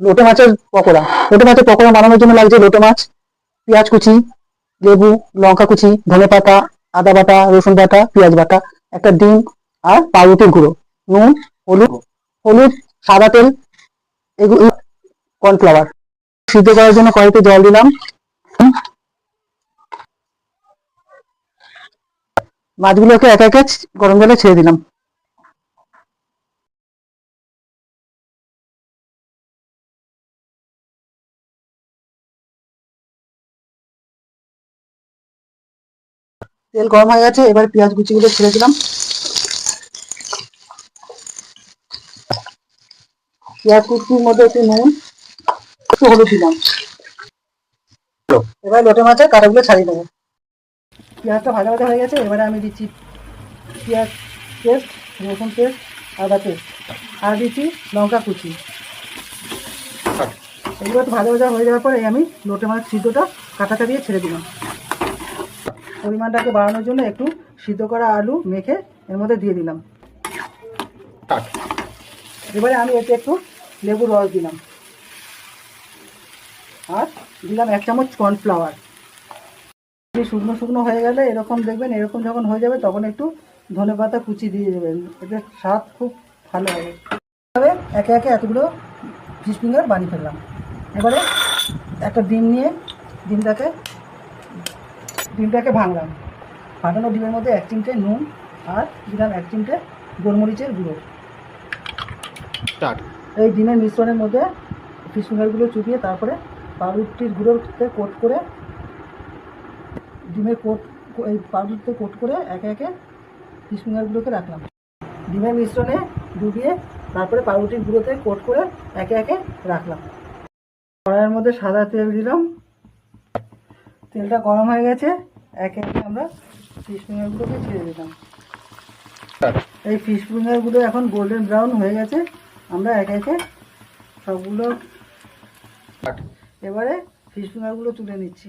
লোটে মাছের পকোড়া। লোটে মাছের পকোড়া বানানোর জন্য লাগছে লোটে মাছ, পেঁয়াজ কুচি, লেবু, লঙ্কা কুচি, ধনে পাতা, আদা বাটা, রসুন বাটা, পেঁয়াজ বাটা, একটা ডিম আর পাউরুটির গুঁড়ো, নুন, হলুদ হলুদ, সাদা তেল, এগুলো কর্নফ্লাওয়ার। সিদ্ধ করার জন্য কড়াইতে জল দিলাম। মাছগুলোকে একে একে গরম জলে ছেড়ে দিলাম। তেল গরম হয়ে গেছে, এবার পেঁয়াজ কুচিগুলো ছেড়ে দিলাম। পেঁয়াজ কুচির মধ্যে একটু নুন, একটু হলুদ দিলাম। এবার লোটে মাছের কাটাগুলো ছাড়িয়ে দেবো পেঁয়াজটা ভাজা ভাজা হয়ে গেছে, এবারে আমি দিচ্ছি পেঁয়াজ পেস্ট, রসুন পেস্ট, আদা পেস্ট, আর দিচ্ছি লঙ্কা কুচি। এগুলো ভাজা ভাজা হয়ে যাওয়ার পরে আমি লোটে মাছ সিদ্ধটা কাটাটা দিয়ে ছেড়ে দিলাম। পরিমাণটাকে বাড়ানোর জন্য একটু সিদ্ধ করা আলু মেখে এর মধ্যে দিয়ে দিলাম। এবারে আমি এতে একটু লেবুর রস দিলাম। আর দিলাম এক চামচ কর্নফ্লাওয়ার। শুকনো শুকনো হয়ে গেলে এরকম দেখবেন এরকম যখন হয়ে যাবে তখন একটু ধনে পাতা কুচি দিয়ে দেবেন। এতে স্বাদ খুব ভালো হবে। এভাবে একে একে এতগুলো ফিশ ফিঙ্গার বানিয়ে ফেললাম। এবারে একটা ডিম নিয়ে ডিমটাকে ডিমটাকে ভাঙলাম। ফাটানো ডিমের মধ্যে এক চিমটে নুন আর দিলাম এক চিমটে গোলমরিচের গুঁড়ো। এই ডিমের মিশ্রণের মধ্যে ফিশ ফিঙ্গারগুলো চুপিয়ে তারপরে পাউরুটির গুঁড়োতে কোট করে ডিমের কোট এই পাউরুটিতে কোট করে একে একে ফিশ ফিঙ্গারগুলোকে রাখলাম। ডিমের মিশ্রণে ডুবিয়ে তারপরে পাউরুটির গুঁড়োতে কোট করে একে একে রাখলাম। কড়াইয়ের মধ্যে সাদা তেল দিলাম। তেলটা গরম হয়ে গেছে একে একে আমরা ফিশ ফিঙ্গারগুলোকে ছেড়ে দিলাম। এই ফিশ ফিঙ্গারগুলো এখন গোল্ডেন ব্রাউন হয়ে গেছে আমরা একে একে সবগুলো এবারে ফিশ ফিঙ্গারগুলো তুলে নিচ্ছি।